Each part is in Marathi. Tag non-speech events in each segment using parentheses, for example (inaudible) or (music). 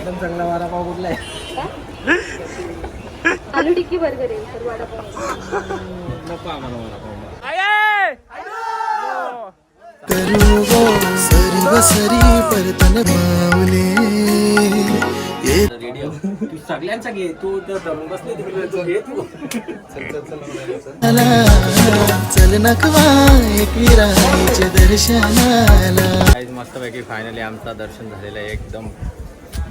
एकदम चांगला वडापाव कुठला आहे आलू टिक्की बर्गर आहे तर वडापाव नको आम्हाला वडापाव करू गो सरी व सरी परतन माऊले ये तू सगळ्यांचा घे तू तर धरून बसले तिकडे तू चला दर्शनाला मस्त पैकी फायनली आमचा दर्शन झालेलं आहे एकदम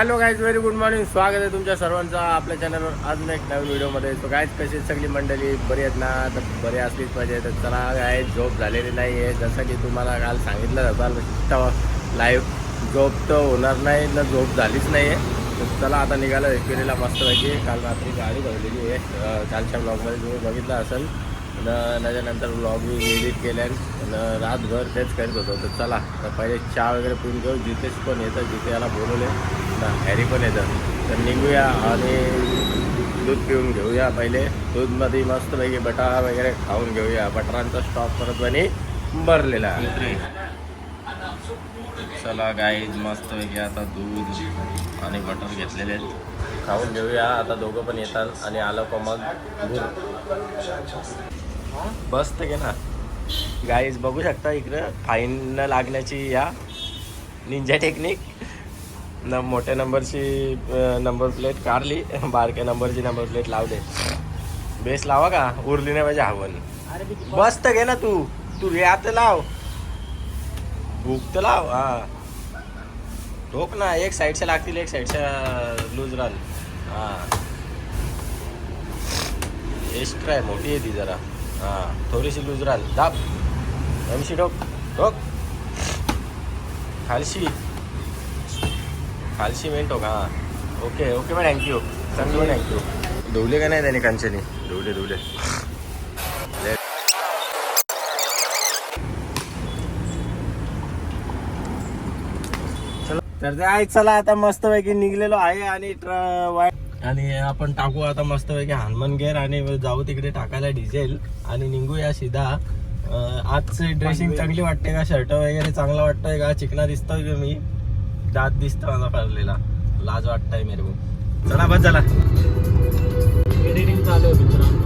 hello guys very good morning स्वागत आहे तुमच्या सर्वांचं आपल्या चॅनलवर अजून एक नवीन व्हिडिओमध्ये सो गायज कशी आहेत सगळी मंडळी? बरी आहेत ना? तर बरी असलीच पाहिजे. तर चला काय झोप झालेली नाही आहे जसं की तुम्हाला काल सांगितलं जातं लाईव्ह झोप तर होणार नाही ना झोप झालीच नाही आहे तर चला आता निघालं एकविरीला पाहिजे काल रात्री गाडी भरलेली आहे. कालच्या ब्लॉगमध्ये तुम्ही बघितलं असेल. न त्याच्यानंतर ब्लॉग मी एडिट केल्यान रातभर तेच करत होतो. तर चला तर पहिले चहा वगैरे पिऊन घेऊ. जितेश पण येतं जिथे याला बोलवले. ना हॅरी पण येतात. तर निघूया आणि दूध पिऊन घेऊया पहिले. दूधमध्ये मस्तपैकी बटा वगैरे खाऊन घेऊया. बटरांचा स्टॉक परत बनी भरलेला आहे. चला गाईज मस्तपैकी आता दूध आणि बटर घेतलेले आहेत. खाऊन घेऊया. आता दोघं पण येतात आणि आलं का मग दूध बस घे ना गाईज बघू शकता इकडं फाईन न लागण्याची या निंजा टेक्निक न मोठ्या नंबरची नंबर प्लेट काढली. बारक्या नंबरची नंबर प्लेट लावले. बेस लावा का? उरली नाही पाहिजे हवन. बस तर घे ना तू. तू रे आता लाव. भूक तर लाव हा. ठोक ना एक साईडच्या लागतील एक साईडच्या लूज राल हा. एक्स्ट्रा आहे मोठी आहे ती जरा. हां थोडीशी लूज राल दाब. एमशी ठोक. ठोक. खालशी. खालशी ठोक हां. Okay okay ma'am thank you चांगली थँक्यू धुवले का नाही त्याने कांचनी? धुवले धुवले. तर ते आहे चला आता मस्तपैकी निघलेलो आहे आणि आणि आपण टाकू आता मस्तपैकी हनुमान गेअर आणि जाऊ तिकडे टाकायला डिझेल आणि निघूया सीधा. आजची ड्रेसिंग चांगली वाटते का? शर्ट वगैरे चांगला वाटतोय का? चिकना दिसतोय का मी? दात दिसतो माझा पडलेला. लाज वाटतंय मेरे को. चला बस झाला. एडिटिंग चालू आहे मित्रांनो.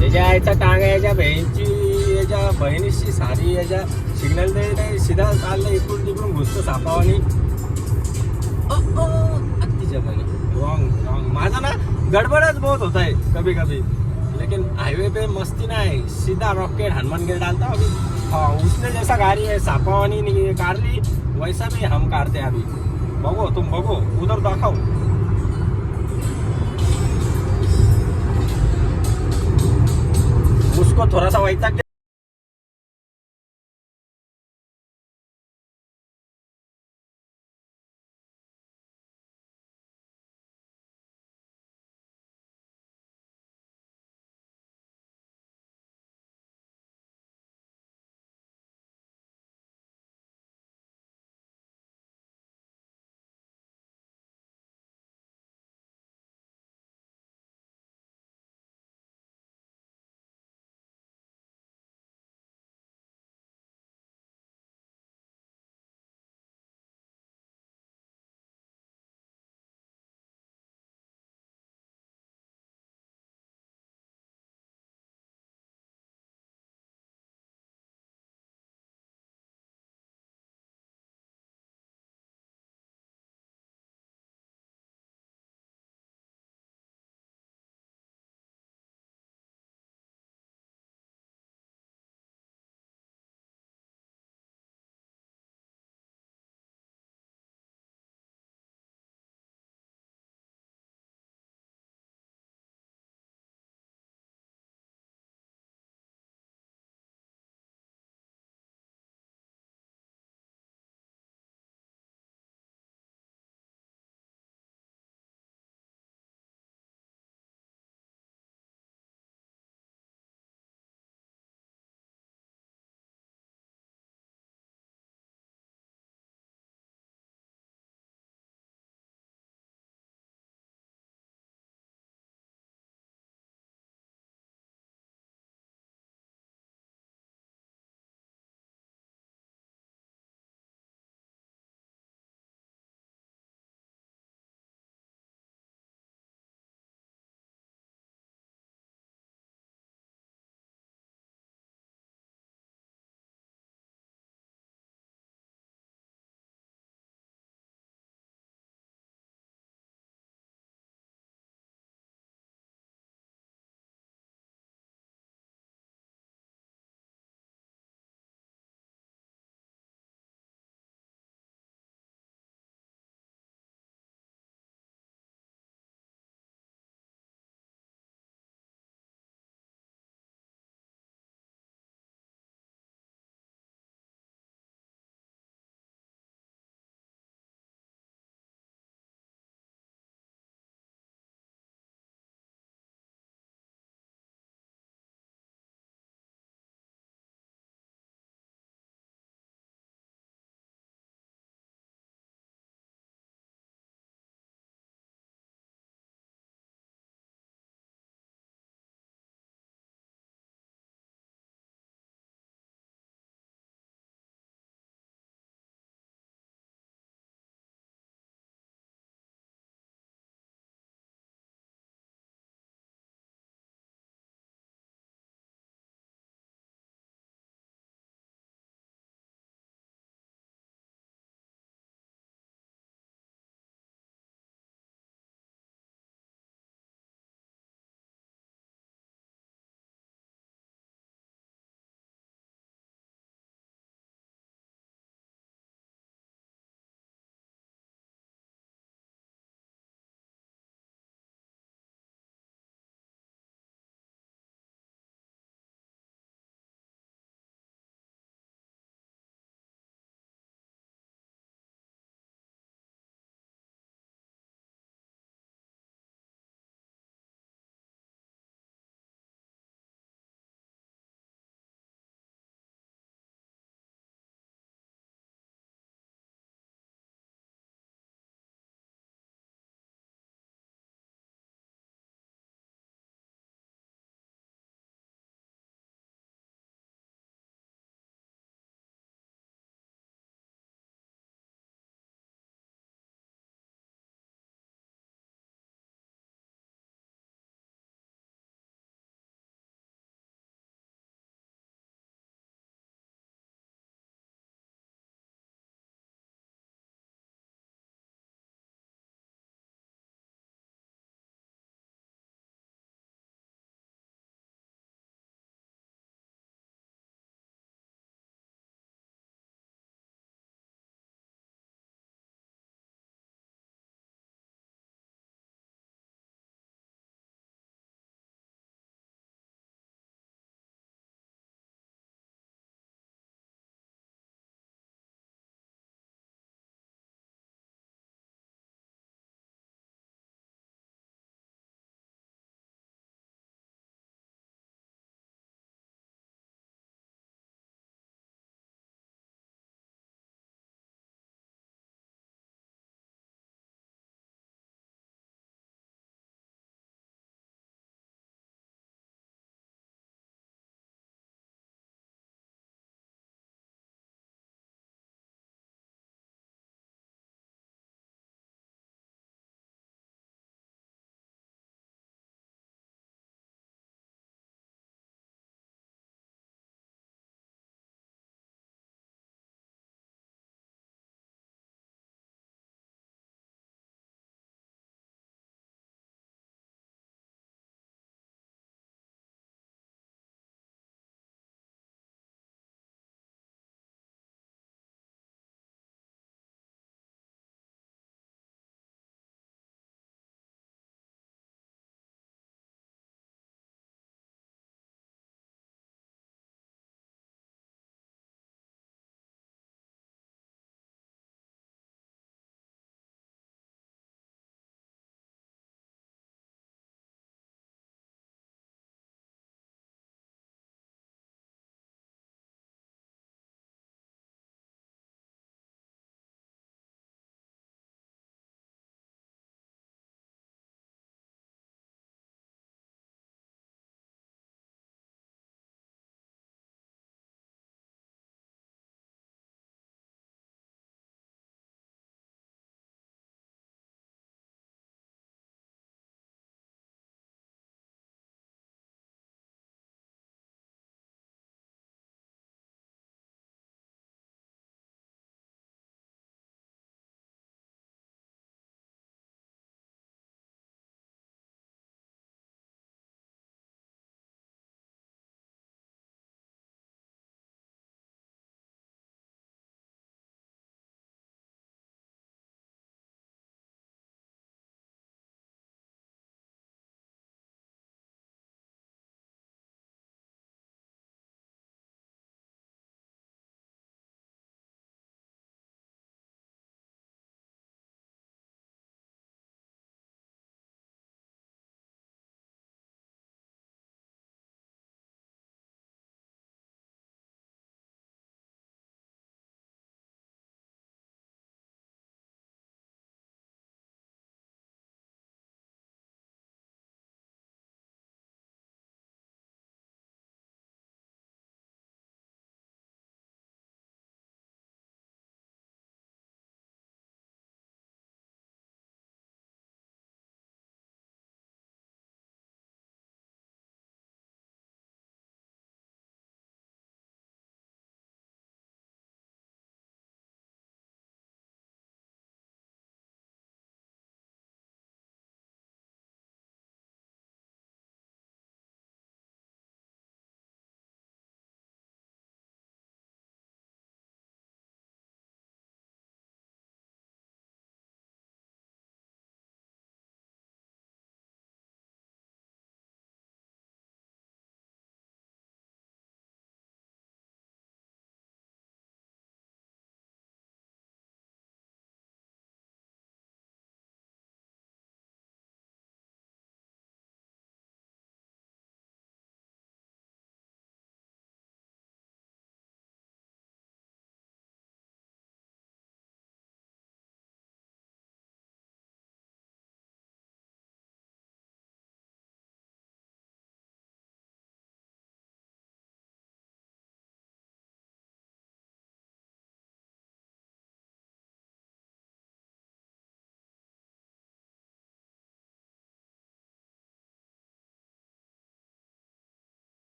त्याच्या आईचा टांग आहे याच्या बहिणीची याच्या बहिणीची सारी याच्या सिग्नल दे नाही सीधा चाललं इकडून तिकडून घुसतो सापावानी. तिच्या रॉंग रॉंग माझा ना गडबडच बहुत होता है कभी कभी लेकिन हाईवे पे मस्ती नाही. सीधा रॉकेट हनुमान गेट डालता अभी हाँ उसने जैसा गाड़ी है सापावानी नहीं कार ली, वैसा भी हम कारते हैं अभी बघो तुम बघो उधर दाखव उसको थोड़ा सा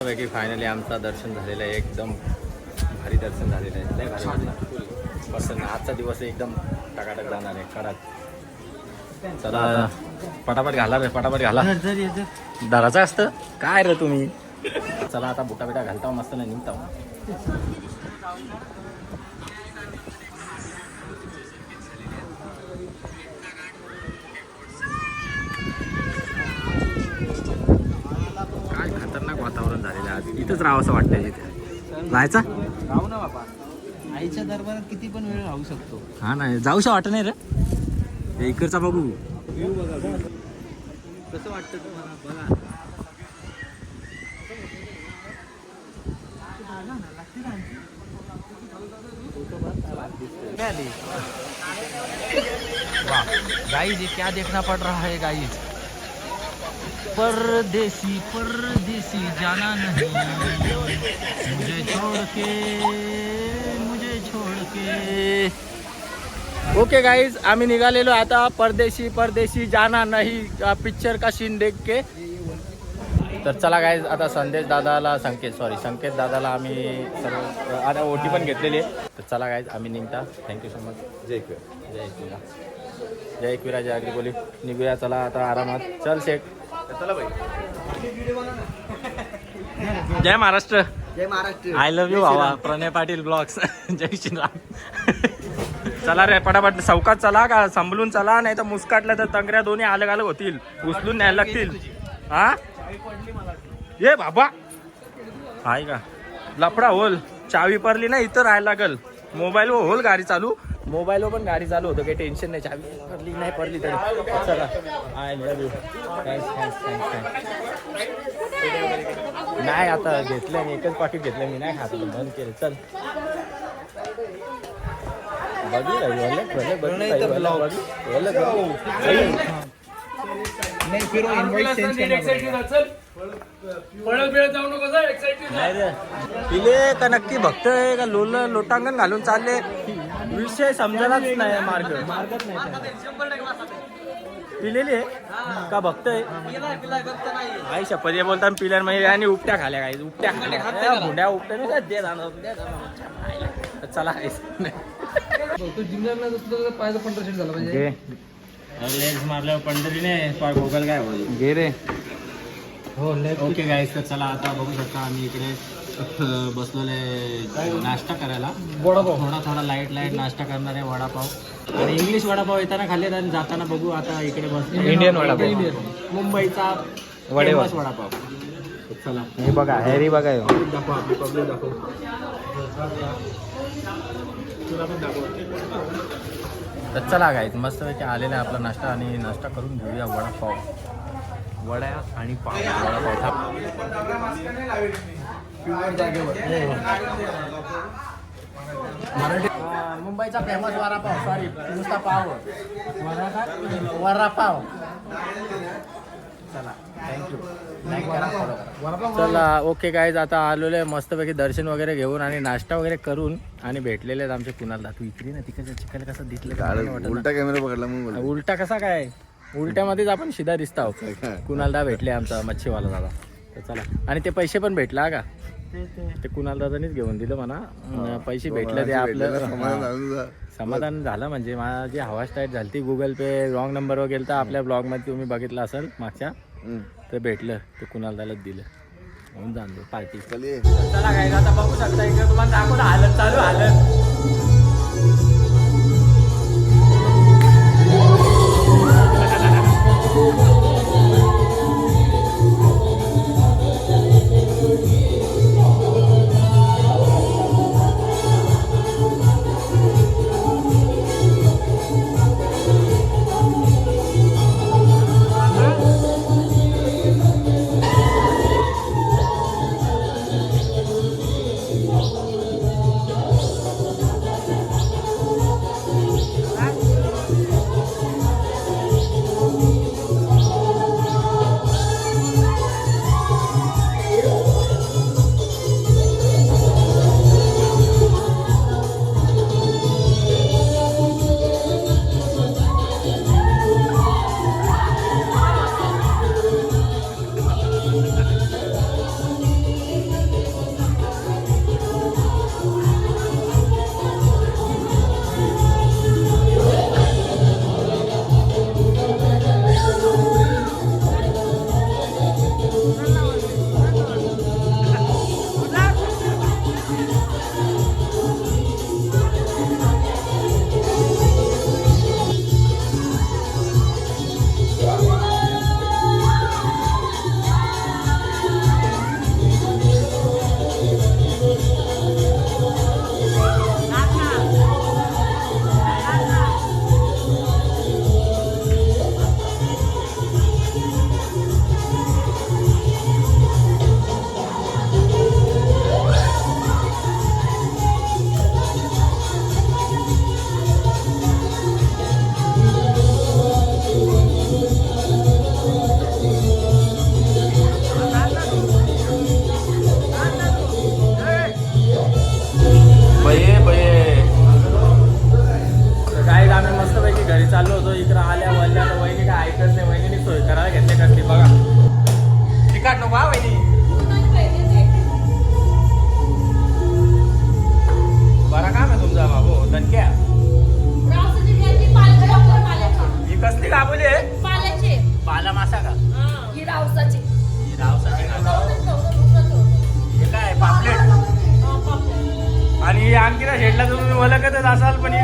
पैकी फायनली आमचा दर्शन झालेलं आहे. एकदम भारी दर्शन झालेलं आहे. लय भारी ना आजचा दिवस एकदम टकाटक जाणार आहे. कडक चला पटापट घाला रे पटापट घाला. दराचं असतं? काय रे तुम्ही? चला आता बुटा बिटा घालता मस्त नाही निघता आज इथंच राहावं असं वाटतंय तिथे जायचा राहू ना बाबा. आईच्या दरबारात किती पण वेळ राहू शकतो. हा नाही जाऊशा वाटत नाही रे. इकडचा बघू. कसं वाटतं तुम्हाला? बघा. गाइस ये क्या देखना पड़ रहा है गाइस परदेसी परदेसी जाना नहीं। मुझे छोड़ के मुझे छोड़ के। ओके गाईज आम्ही निघालेलो आता परदेशी परदेशी जाना नाही पिक्चर का सीन देख के. तर चला गाईज आता संदेश दादाला संकेत सॉरी संकेत दादाला आम्ही सर्व आता ओटी पण घेतलेली आहे. तर चला गाईज आम्ही निघता. थँक्यू सो मच जय एकविरा. जय एकविरा. जय एकविरा जय अग्री बोली. निघूया चला आता आरामात. चल शेख. जय महाराष्ट्र. जय महाराष्ट्र. आय लव्ह यू भावा. प्रणय पाटील ब्लॉग्स. (laughs) जय श्रीराम. चला रे पटापट चौकात चला का? संभलून चला. नाही तर मुस्काटल्या तर तंगऱ्या दोन्ही अलग अलग होतील. उचलून न्यायला लागतील. हा? ये बाबा. आहे का? लफडा होल. चावी पडली ना इथं राहायला लागल. मोबाईल होल गाडी चालू. मोबाईलवर पण गाडी चालू होतं काही टेन्शन नाही चावी पडली नाही पडली तरी. चला. I love you thanks thanks thanks thanks नाही आता घेतलं मी एकच पाकिट घेतलं मी नाही खात बंद केलं. चल. नाही फिर चेंज का नक्की? भक्त आहे का? लोल लोटांगण घालून चालले. विषय समजायलाच नाही मार्ग. मार्गच नाही पिलेली आहे? का भक्त आहे आई शपथ हे बोलता पिल्यार म्हणजे आणि उपट्या खाल्या काय उपट्या खाल्या. भुंड्या उपट्या नाही का? दे जाणं, दे जाणं. चला तू जिमला पायाचा पंधरा झाला मारल्यावर पंढरीने गोगल काय होईल? घे रे. हो ओके गाईस तर चला आता बघू शकता आम्ही इकडे. बसलेले नाश्ता करायला. वडापाव. थोडा थोडा लाइट लाइट नाश्ता करणार आहे वडापाव. आणि इंग्लिश वडापाव येताना खाल्ले आणि जाताना बघू आता इकडे बस इंडियन वडापाव. इंडियन मुंबईचा famous वडापाव. चला. हे बघा हॅरी बघा. दाखव पब्लिक दाखव. तर चला गाईत मस्तपैकी आलेला आहे आपला नाश्ता आणि नाश्ता करून घेऊया वडापाव. वड्या आणि पाव. वडापाव मराठी मुंबईचा फेमस वडापाव. सॉरी नुसता पाव. वडापाव चला थँक्यू चला ओके गाईज आता आलेलो आहे मस्तपैकी दर्शन वगैरे घेऊन आणि नाश्ता वगैरे करून आणि भेटलेले आहेत आमचे कुणाला तू इकडे ना तिकडे चिकन कसं दिसलं? उलटा कॅमेरा पकडला उलटा कसा काय? उलट्यामध्येच आपण शिधा दिसता कुणाला भेटले आमचा मच्छीवाला दादा. तर चला. आणि ते पैसे पण भेटला का? ते कुणाल दादानीच घेऊन दिलं म्हणा. पैसे भेटले ते आपलं. समाधान झालं म्हणजे माझी हवा स्टार्ट झाली ती गुगल पे रॉंग नंबरवर गेलं तर आपल्या ब्लॉगमध्ये तुम्ही बघितलं असेल मागच्या ते भेटलं ते कुणाल दादाच दिलं. म्हणून जाणलो पार्टी चला काय आता बघू शकता इकडे तुम्हाला दाखवलं हालत चालू हालत. ओळखतच असाल पण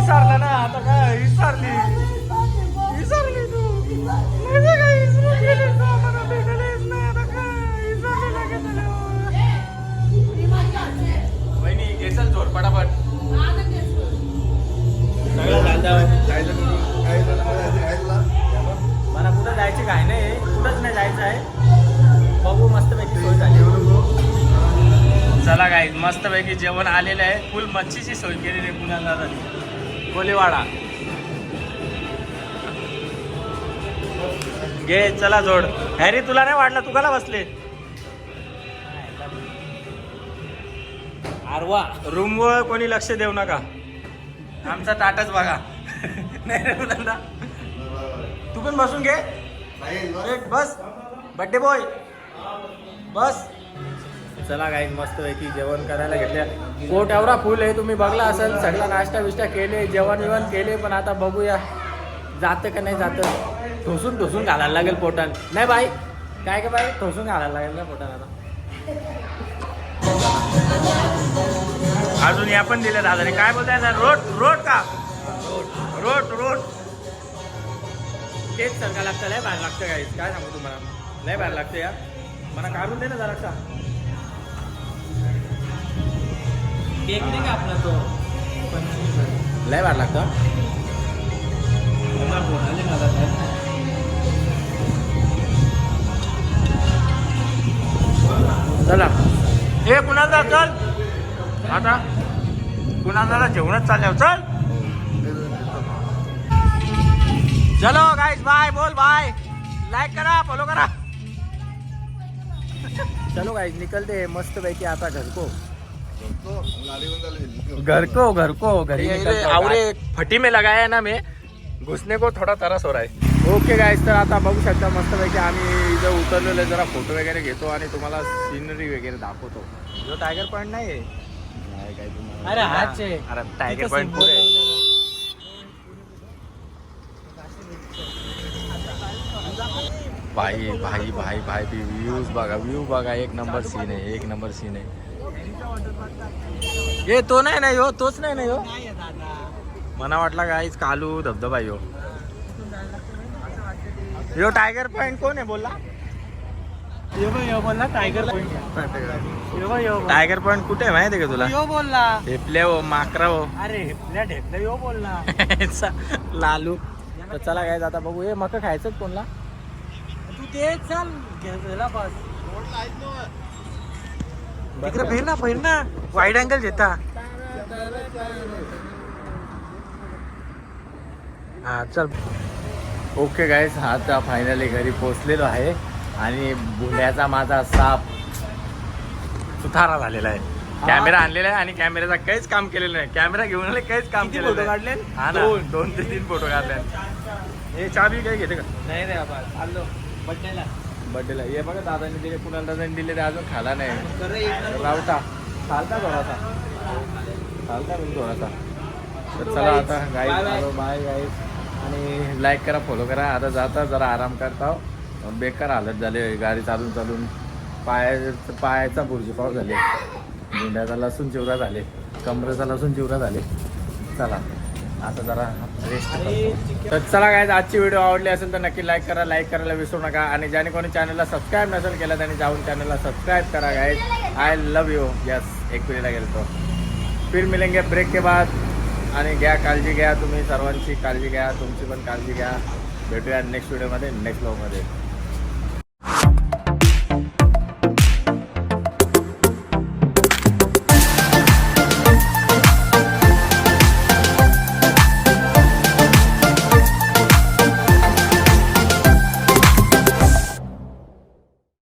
जेवण आलेलं आहे. फुल मच्छीची सोय केलेली आहे दादानी कोलेवाडा. घे चला जोड. हॅरी तुला नाही वाटलं? तू कला बसले? आरवा. रूमवर कोणी लक्ष देऊ नका. आमचा टाटच बघा. नाही रे मुलांना. तू पण बसून घे. बस. Birthday boy. बस. चला काही मस्त पैकी जेवण करायला घेतल्या पोट एवढा फुल आहे तुम्ही बघला असेल सगळा नाश्ता बिष्टा केले जेवण विवण केले पण आता बघूया जातं का नाही जातं. ठोसून ठोसून घालायला लागेल पोटान नाही बाई काय का बाई ठोसून घालायला लागेल ना पोटान आता. अजून या पण दिल्या दादाने. काय बोलताय ना रोड रोट का? रोट रोड तेच सरका लागतं. लय बाहेर लागतं काय काय सांगू तुम्हाला? लय बाहेर लागतं या मला काढून दे ना जरा केक नाही का आपला तो? लय बाहेर लागतं? चला. ए कुणाला चल. आता. कुणाला जेवणच चालल्यावर चल. चलो गाइस बाय बोल बाय लाइक करा फॉलो करा. चलो गाइस निकलते. हैं मस्त पैकी आता घर को घर को घर को घर। आवरे फटी में लगाया है ना मैं। घुसने को थोडा तरस हो रहा है। ओके गाइस तर आता बघू शकता मस्त पैकी आम्ही इथं उतरलेलो जरा फोटो वगैरे घेतो आणि तुम्हाला सीनरी वगैरे दाखवतो. जो टायगर पॉइंट नाही आहे. अरे हाच आहे. अरे टायगर symbol पुढे. भाई भाई भाई भाई व्ह्यूज बघा व्ह्यू बघा. एक नंबर सीन आहे एक नंबर सीन आहे. ये तो नाही ना यो तोच नाही ना यो मला वाटला काहीच कालू धबधबा यो. यो टायगर पॉइंट कोण आहे बोलला? यो बघ, यो बोलला टायगर पॉइंट. टायगर पॉइंट कुठे माहिती का तुला? यो बोलला. हेपले हो माकरा हो. (laughs) अरे हेपल्या ढेपल्या यो बोलला. लालू. तर चला काय आता बघू. हे मका खायचं कोणला? तू ते चल. बस. तिकडे फिर ना फिर ना. वाईड अँगल घेता हा चल. ओके गायस आता फायनली घरी पोचलेलो आहे. आणि भुल्याचा माझा साप सुथारा झालेला आहे. कॅमेरा आणलेला आहे आणि कॅमेऱ्याचा काहीच काम केलेलं नाही. कॅमेरा घेऊन आले काहीच काम photo नाही. काढले? हा ना दोन. दोन ते तीन फोटो काढले. हे चाबी काही घेते का? नाही रे बाबा चाललो. बड्डेला. बर्थडेला हे बघा दादाने दिले कुणाला दादाने दिले ते अजून खाला नाही. रावटा चालता थोडासा. चालता मी थोडासा. तर चला आता. हॅलो बाय गाईज आणि लाईक करा फॉलो करा. आता जाता जरा आराम करता. बेकार हालत झाले गाडी चालून चालून. पाय पायाचा बुरजीपाव झाले गुंड्याचा लसूण चिवरा झाले कमरेचा लसूण चिवरा झाले चला. आता जरा रेस्ट तर चला काय आजची व्हिडिओ आवडली असेल तर नक्की लाईक करा लाईक करायला विसरू नका. आणि ज्याने कोणी चॅनलला सबस्क्राईब नसेल केलं त्याने जाऊन चॅनलला सबस्क्राईब करा guys I love you yes एक पिढीला गेलो फिर मिलेंगे ब्रेक के बाद. आणि घ्या काळजी घ्या तुम्ही सर्वांची. काळजी घ्या तुमची पण काळजी घ्या. भेटूया नेक्स्ट व्हिडिओमध्ये नेक्स्ट ब्लॉगमध्ये